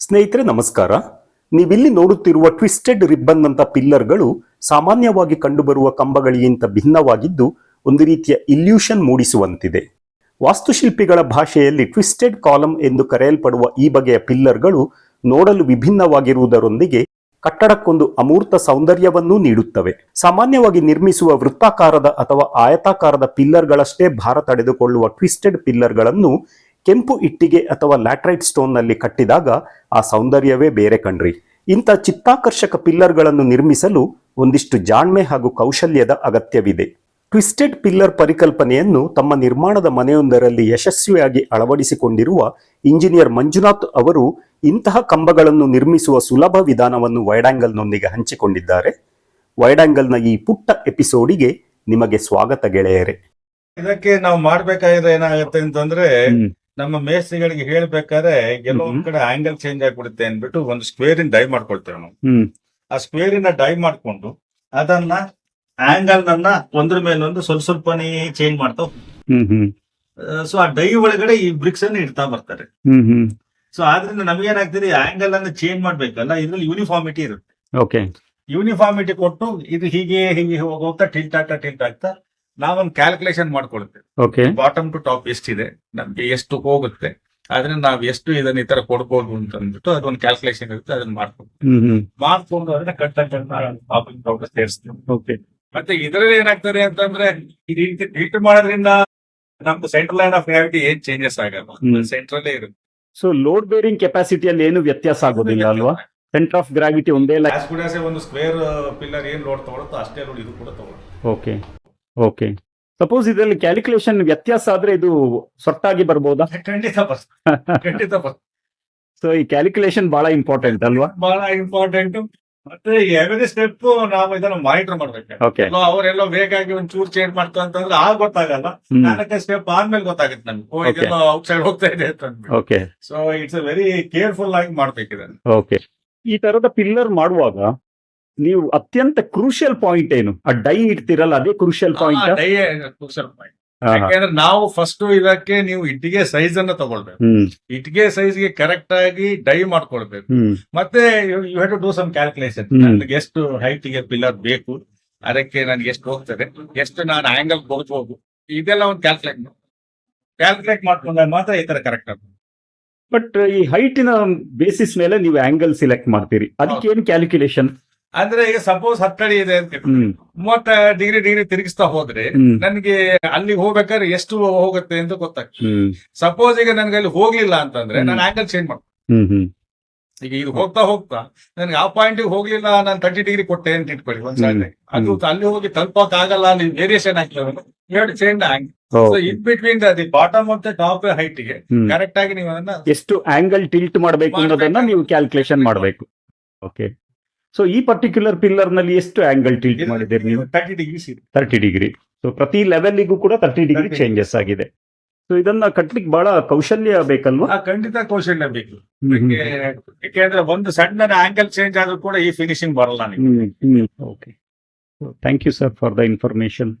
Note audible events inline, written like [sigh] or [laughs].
ಸ್ನೇಹಿತರೆ, ನಮಸ್ಕಾರ. ನೀವಿಲ್ಲಿ ನೋಡುತ್ತಿರುವ ಟ್ವಿಸ್ಟೆಡ್ ರಿಬ್ಬನ್ ಅಂತ ಪಿಲ್ಲರ್ಗಳು ಸಾಮಾನ್ಯವಾಗಿ ಕಂಡುಬರುವ ಕಂಬಗಳಿಗಿಂತ ಭಿನ್ನವಾಗಿದ್ದು, ಒಂದು ರೀತಿಯ ಇಲ್ಯೂಷನ್ ಮೂಡಿಸುವಂತಿದೆ. ವಾಸ್ತುಶಿಲ್ಪಿಗಳ ಭಾಷೆಯಲ್ಲಿ ಟ್ವಿಸ್ಟೆಡ್ ಕಾಲಮ್ ಎಂದು ಕರೆಯಲ್ಪಡುವ ಈ ಬಗೆಯ ಪಿಲ್ಲರ್ಗಳು ನೋಡಲು ವಿಭಿನ್ನವಾಗಿರುವುದರೊಂದಿಗೆ ಕಟ್ಟಡಕ್ಕೊಂದು ಅಮೂರ್ತ ಸೌಂದರ್ಯವನ್ನೂ ನೀಡುತ್ತವೆ. ಸಾಮಾನ್ಯವಾಗಿ ನಿರ್ಮಿಸುವ ವೃತ್ತಾಕಾರದ ಅಥವಾ ಆಯತಾಕಾರದ ಪಿಲ್ಲರ್ಗಳಷ್ಟೇ ಭಾರ ತಡೆದುಕೊಳ್ಳುವ ಟ್ವಿಸ್ಟೆಡ್ ಪಿಲ್ಲರ್ಗಳನ್ನು ಕೆಂಪು ಇಟ್ಟಿಗೆ ಅಥವಾ ಲ್ಯಾಟ್ರೈಟ್ ಸ್ಟೋನ್ನಲ್ಲಿ ಕಟ್ಟಿದಾಗ ಆ ಸೌಂದರ್ಯವೇ ಬೇರೆ ಕಣ್ರಿ. ಇಂಥ ಚಿತ್ತಾಕರ್ಷಕ ಪಿಲ್ಲರ್ಗಳನ್ನು ನಿರ್ಮಿಸಲು ಒಂದಿಷ್ಟು ಜಾಣ್ಮೆ ಹಾಗೂ ಕೌಶಲ್ಯದ ಅಗತ್ಯವಿದೆ. ಟ್ವಿಸ್ಟೆಡ್ ಪಿಲ್ಲರ್ ಪರಿಕಲ್ಪನೆಯನ್ನು ತಮ್ಮ ನಿರ್ಮಾಣದ ಮನೆಯೊಂದರಲ್ಲಿ ಯಶಸ್ವಿಯಾಗಿ ಅಳವಡಿಸಿಕೊಂಡಿರುವ ಇಂಜಿನಿಯರ್ ಮಂಜುನಾಥ್ ಅವರು ಇಂತಹ ಕಂಬಗಳನ್ನು ನಿರ್ಮಿಸುವ ಸುಲಭ ವಿಧಾನವನ್ನು ವೈಡಾಂಗಲ್ನೊಂದಿಗೆ ಹಂಚಿಕೊಂಡಿದ್ದಾರೆ. ವೈಡಾಂಗಲ್ನ ಈ ಪುಟ್ಟ ಎಪಿಸೋಡಿಗೆ ನಿಮಗೆ ಸ್ವಾಗತ ಗೆಳೆಯರೆ. ಇದಕ್ಕೆ ನಾವು ಮಾಡ್ಬೇಕಾದ್ರೆ ಏನಾಗುತ್ತೆ ಅಂತಂದ್ರೆ ನಮ್ಮ ಮೇಸ್ತ್ರಿಗಳಿಗೆ ಹೇಳ್ಬೇಕಾದ್ರೆ ಕೆಲವೊಂದ್ ಕಡೆ ಆಂಗಲ್ ಚೇಂಜ್ ಆಗ್ಬಿಡುತ್ತೆ ಅಂದ್ಬಿಟ್ಟು ಒಂದು ಸ್ಕ್ವೇರ್ ಇನ್ ಡೈ ಮಾಡ್ಕೊಳ್ತೇವೆ ನಾವು. ಆ ಸ್ಕ್ವೇರ್ ಇನ್ನ ಡೈ ಮಾಡ್ಕೊಂಡು ಅದನ್ನ ಆಂಗಲ್ ನನ್ನ ಒಂದ್ರ ಮೇಲೊಂದು ಸ್ವಲ್ಪ ಸ್ವಲ್ಪನೇ ಚೇಂಜ್ ಮಾಡ್ತಾ ಸೊ ಆ ಡೈ ಒಳಗಡೆ ಈ ಬ್ರಿಕ್ಸ್ ಅನ್ನು ಇಡ್ತಾ ಬರ್ತಾರೆ. ಸೊ ಆದ್ರಿಂದ ನಮಗೇನಾಗ್ತದೆ ಆಂಗಲ್ ಅನ್ನು ಚೇಂಜ್ ಮಾಡ್ಬೇಕಲ್ಲ ಇದ್ರಲ್ಲಿ ಯೂನಿಫಾರ್ಮಿಟಿ ಇರುತ್ತೆ. ಓಕೆ ಯೂನಿಫಾರ್ಮಿಟಿ ಕೊಟ್ಟು ಇದು ಹೀಗೆ ಹೀಗೆ ಹೋಗ್ತಾ ಟಿಲ್ಟ್ ಆಗ್ತಾ ಟಿಲ್ಟ್ ಆಗ್ತಾ ನಾವೊಂದು ಕ್ಯಾಲ್ಕುಲೇಷನ್ ಮಾಡ್ಕೊಳ್ತೇವೆ. ಓಕೆ ಬಾಟಮ್ ಟು ಟಾಪ್ ಎಷ್ಟಿದೆ ನಮ್ಗೆ ಎಷ್ಟು ಹೋಗುತ್ತೆ ಆದ್ರೆ ನಾವ್ ಎಷ್ಟು ಇದನ್ನ ಈ ತರ ಕೊಡ್ಬೋದು ಅಂತ ಅಂದ್ಬಿಟ್ಟು ಅದೊಂದು ಕ್ಯಾಲ್ಕುಲೇಷನ್ ಇರುತ್ತೆ ಅದನ್ನ ಮಾಡ್ಕೊಂಡು ಮಾಡ್ಕೊಂಡು ಅದನ್ನ ಕಟ್ ಟಾಪ್ ಸೇರಿಸ್ತೀವಿ. ಓಕೆ ಮತ್ತೆ ಇದರಲ್ಲಿ ಏನಾಗ್ತದೆ ಅಂತಂದ್ರೆ ಈ ರೀತಿ ಟ್ರೀಟ್ ಮಾಡೋದ್ರಿಂದ ನಮ್ದು ಸೆಂಟ್ರಲ್ ಲೈನ್ ಆಫ್ ಗ್ರಾವಿಟಿ ಏನ್ ಚೇಂಜಸ್ ಆಗಲ್ಲ. ಹ್ಮ್. ಸೆಂಟ್ರಲ್ಲೇ ಇರುತ್ತೆ. ಸೊ ಲೋಡ್ ಬೇರಿಂಗ್ ಕೆಪಾಸಿಟಿಯಲ್ಲಿ ಏನು ವ್ಯತ್ಯಾಸ ಆಗೋದಿಲ್ಲ ಅಲ್ವಾ? ಸೆಂಟರ್ ಆಫ್ ಗ್ರಾವಿಟಿ ಒಂದೇ ಲೈ As good as ಒಂದು ಸ್ಕ್ವೇರ್ ಪಿಲ್ಲರ್ ಏನ್ ಲೋಡ್ ತಗೊಳುತ್ತೋ ಅಷ್ಟೇ ಲೋಡ್ ಇದು ಕೂಡ ತಗೊಳುತ್ತೆ. ಓಕೆ ಓಕೆ ಸಪೋಸ್ ಇದರಲ್ಲಿ ಕ್ಯಾಲ್ಕುಲೇಷನ್ ವ್ಯತ್ಯಾಸ ಆದ್ರೆ ಇದು ಸೊಟ್ಟಾಗಿ ಬರ್ಬೋದಾ? [laughs] ಖಂಡಿತ ಬರ್ತದೆ ಖಂಡಿತ ಬರ್ತದೆ ಸೊ ಈ ಕ್ಯಾಲ್ಕುಲೇಷನ್ ಬಹಳ ಇಂಪಾರ್ಟೆಂಟ್ ಅಲ್ವಾ? ಬಹಳ ಇಂಪಾರ್ಟೆಂಟ್ ಮತ್ತೆ ಎವ್ರಿ ಸ್ಟೆಪ್ ನಾವು ಇದನ್ನ ಮಾನಿಟರ್ ಮಾಡ್ಬೇಕು. ಅವರೆಲ್ಲ ಬೇಕಾಗಿ ಒಂದ್ ಚೂರ್ ಚೇಂಜ್ ಮಾಡ್ತಾ ಅಂತಂದ್ರೆ ಆಗ ಗೊತ್ತಾಗಲ್ಲ. ನಾಲ್ಕೈದು ಸ್ಟೆಪ್ ಆದ್ಮೇಲೆ ಗೊತ್ತಾಗುತ್ತೆ ನನ್ಗೆ. ಇದೆಲ್ಲ ಔಟ್ ಸೈಡ್ ಹೋಗ್ತಾ ಇದೆ ಅಂತ ಸೊ ಇಟ್ಸ್ ವೆರಿ ಕೇರ್ಫುಲ್ ಆಗಿ ಮಾಡ್ಬೇಕು ಇದನ್ನ. ಓಕೆ ಈ ತರದ ಪಿಲ್ಲರ್ ಮಾಡುವಾಗ ನೀವು ಅತ್ಯಂತ ಕ್ರೂಷಿಯಲ್ ಪಾಯಿಂಟ್ ಏನು? ಆ ಡೈ ಇಡ್ತಿರಲ್ಲ ಅದೇ ಕ್ರೂಷಿಯಲ್ ಪಾಯಿಂಟ್ ಆ, ಪಾಯಿಂಟ್ ಯಾಕಂದ್ರೆ ನಾವು ಫಸ್ಟ್ ಇದಕ್ಕೆ ನೀವು ಇಟ್ಟಿಗೆ ಸೈಜ್ ಅನ್ನ ತಗೊಳ್ಬೇಕು. ಇಟ್ಟಿಗೆ ಸೈಜ್ಗೆ ಕರೆಕ್ಟ್ ಆಗಿ ಡೈ ಮಾಡ್ಕೊಳ್ಬೇಕು. ಮತ್ತೆ you have to do some calculation. ನನ್ಗೆ ಎಷ್ಟು ಹೈಟ್ಗೆ ಪಿಲ್ಲರ್ ಬೇಕು? ಅದಕ್ಕೆ ನನ್ಗೆ ಎಷ್ಟು ಹೋಗ್ತದೆ? ಎಷ್ಟು ನಾನು ಆಂಗಲ್ ಹೋಗ್ಬೋದು ಇದೆಲ್ಲ ಒಂದು ಕ್ಯಾಲ್ಕುಲೇಟ್ ಕ್ಯಾಲ್ಕುಲೇಟ್ ಮಾಡ್ಕೊಂಡಾಗ ಮಾತ್ರ ಈ ತರ ಕರೆಕ್ಟ್ ಆಗ್ತದೆ ಬಟ್ ಈ ಹೈಟಿನ ಬೇಸಿಸ್ ಮೇಲೆ ನೀವು ಆಂಗಲ್ ಸಿಲೆಕ್ಟ್ ಮಾಡ್ತೀರಿ. ಅದಕ್ಕೆ ಏನು ಕ್ಯಾಲ್ಕುಲೇಷನ್ ಅಂದ್ರೆ ಈಗ ಸಪೋಸ್ ಹತ್ತಡಿ ಇದೆ ಅಂತ ಮೂವತ್ತ ಡಿಗ್ರಿ ಡಿಗ್ರಿ ತಿರುಗಿಸ್ತಾ ಹೋದ್ರೆ ನನ್ಗೆ ಅಲ್ಲಿ ಹೋಗ್ಬೇಕಾದ್ರೆ ಎಷ್ಟು ಹೋಗುತ್ತೆ ಅಂತ ಗೊತ್ತಾಗ್ತದೆ. ಸಪೋಸ್ ಈಗ ನನ್ಗೆ ಅಲ್ಲಿ ಹೋಗ್ಲಿಲ್ಲ ಅಂತಂದ್ರೆ ನಾನು ಆಂಗಲ್ ಚೇಂಜ್ ಮಾಡ್ತೀನಿ. ಈಗ ಇದು ಹೋಗ್ತಾ ಹೋಗ್ತಾ ನನ್ಗೆ ಆ ಪಾಯಿಂಟ್ ಹೋಗ್ಲಿಲ್ಲ ನಾನು ತರ್ಟಿ ಡಿಗ್ರಿ ಕೊಟ್ಟೆ ಅಂತ ಇಟ್ಕೊಳ್ಳಿ ಒಂದ್ಸಲ ಅದು ಅಲ್ಲಿ ಹೋಗಿ ತಲುಪಕ್ ಆಗಲ್ಲ ನೀನ್ ವೇರಿಯೇಷನ್ ಆಗ್ತದೆ ಎರಡು change Okay. In between the bottom ಮತ್ತೆ ಟಾಪ್ ಹೈಟ್ಗೆ ಕರೆಕ್ಟ್ ಆಗಿ ನೀವು ಅದನ್ನ ಎಷ್ಟು ಆಂಗಲ್ ಟಿಲ್ಟ್ ಮಾಡಬೇಕು ಅನ್ನೋದನ್ನ ನೀವು ಕ್ಯಾಲ್ಕುಲೇಷನ್ ಮಾಡಬೇಕು. ಓಕೆ ಸೊ ಈ ಪರ್ಟಿಕ್ಯುಲರ್ ಪಿಲ್ಲರ್ನಲ್ಲಿ ಎಷ್ಟು ಆಂಗಲ್ ಟಿಲ್ಟ್ ಮಾಡಿದ್ದೀರಿ ನೀವು? Thirty degree thirty degree so ಪ್ರತಿ ಲೆವೆಲ್ಗೂ ಕೂಡ ತರ್ಟಿ ಡಿಗ್ರಿ 30 ಚೇಂಜಸ್ ಆಗಿದೆ. ಸೊ ಇದನ್ನ ಕಟ್ಲಿಕ್ಕೆ ಬಹಳ ಕೌಶಲ್ಯ ಬೇಕಲ್ವಾ? ಖಂಡಿತ ಕೌಶಲ್ಯ ಬೇಕು. ಯಾಕೆಂದ್ರೆ ಒಂದು ಸಣ್ಣ ಆಂಗಲ್ ಚೇಂಜ್ ಆದ್ರೂ ಕೂಡ ಈ ಫಿನಿಶಿಂಗ್ ಬರಲ್ಲ okay thank you sir for the information